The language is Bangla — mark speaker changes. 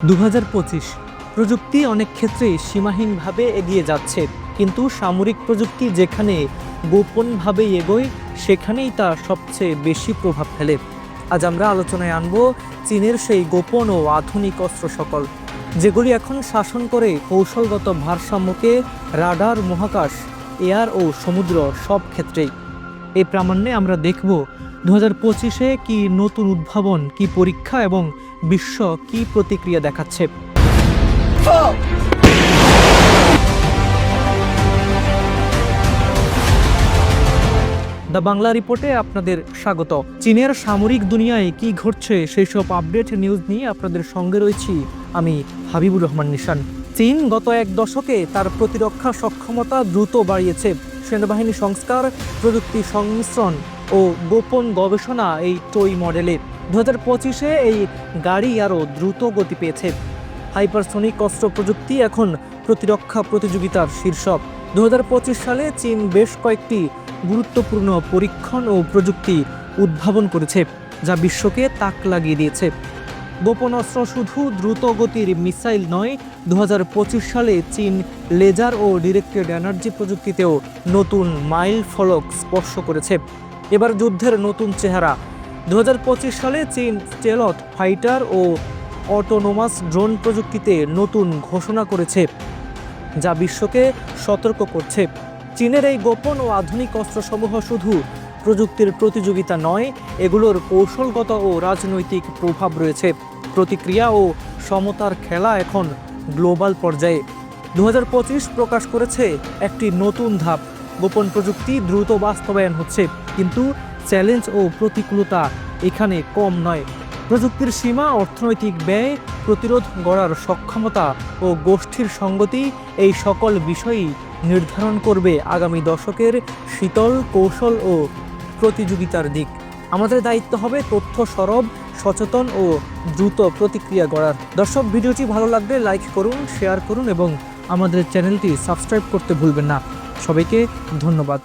Speaker 1: দু হাজার পঁচিশ, প্রযুক্তি অনেক ক্ষেত্রেই সীমাহীনভাবে এগিয়ে যাচ্ছে, কিন্তু সামরিক প্রযুক্তি যেখানে গোপনভাবে এগোয়, সেখানেই তা সবচেয়ে বেশি প্রভাব ফেলে। আজ আমরা আলোচনায় আনব চীনের সেই গোপন ও আধুনিক অস্ত্র সকল, যেগুলি এখন শাসন করে কৌশলগত ভারসাম্যকে, রাডার, মহাকাশ, এয়ার ও সমুদ্র সব ক্ষেত্রেই। এই প্রামাণ্যে আমরা দেখব দু হাজার পঁচিশে কি নতুন উদ্ভাবন, কি পরীক্ষা এবং বিশ্ব কি প্রতিক্রিয়া দেখাচ্ছে। দ্য বাংলা রিপোর্টে আপনাদের স্বাগত। চীনের সামরিক দুনিয়ায় কি ঘটছে সেই সব আপডেট নিউজ নিয়ে আপনাদের সঙ্গে রয়েছি আমি হাবিবুর রহমান নিশান। চীন গত এক দশকে তার প্রতিরক্ষা সক্ষমতা দ্রুত বাড়িয়েছে। সেনাবাহিনী সংস্কার, প্রযুক্তি সংমিশ্রণ ও গোপন গবেষণা এই টই মডেলে দু হাজার পঁচিশে এই গাড়ি আরও দ্রুত গতি পেয়েছে। হাইপারসোনিক অস্ত্র প্রযুক্তি এখন প্রতিরক্ষা প্রতিযোগিতার শীর্ষক। দু হাজার পঁচিশ সালে চীন বেশ কয়েকটি গুরুত্বপূর্ণ পরীক্ষণ ও প্রযুক্তি উদ্ভাবন করেছে, যা বিশ্বকে তাক লাগিয়ে দিয়েছে। গোপন অস্ত্র শুধু দ্রুত গতির মিসাইল নয় দু সালে চীন লেজার ও ডিরেক্টেড এনার্জি প্রযুক্তিতেও নতুন মাইল ফলক স্পর্শ করেছে। এবার যুদ্ধের নতুন চেহারা। দু হাজার পঁচিশ সালে চীন স্টেলথ ফাইটার ও অটোনোমাস ড্রোন প্রযুক্তিতে নতুন ঘোষণা করেছে, যা বিশ্বকে সতর্ক করছে। চীনের এই গোপন ও আধুনিক অস্ত্রসমূহ শুধু প্রযুক্তির প্রতিযোগিতা নয়, এগুলোর কৌশলগত ও রাজনৈতিক প্রভাব রয়েছে। প্রতিক্রিয়া ও সমতার খেলা এখন গ্লোবাল পর্যায়ে। দু হাজার পঁচিশ প্রকাশ করেছে একটি নতুন ধাপ। গোপন প্রযুক্তি দ্রুত বাস্তবায়ন হচ্ছে, কিন্তু চ্যালেঞ্জ ও প্রতিকূলতা এখানে কম নয়। প্রযুক্তির সীমা, অর্থনৈতিক ব্যয়, প্রতিরোধ গড়ার সক্ষমতা ও গোষ্ঠীর সঙ্গতি এই সকল বিষয়ই নির্ধারণ করবে আগামী দশকের শীতল কৌশল ও প্রতিযোগিতার দিক। আমাদের দায়িত্ব হবে তথ্য সরব, সচেতন ও দ্রুত প্রতিক্রিয়া গড়ার। দর্শক, ভিডিওটি ভালো লাগলে লাইক করুন, শেয়ার করুন এবং আমাদের চ্যানেলটি সাবস্ক্রাইব করতে ভুলবেন না। সবাইকে ধন্যবাদ।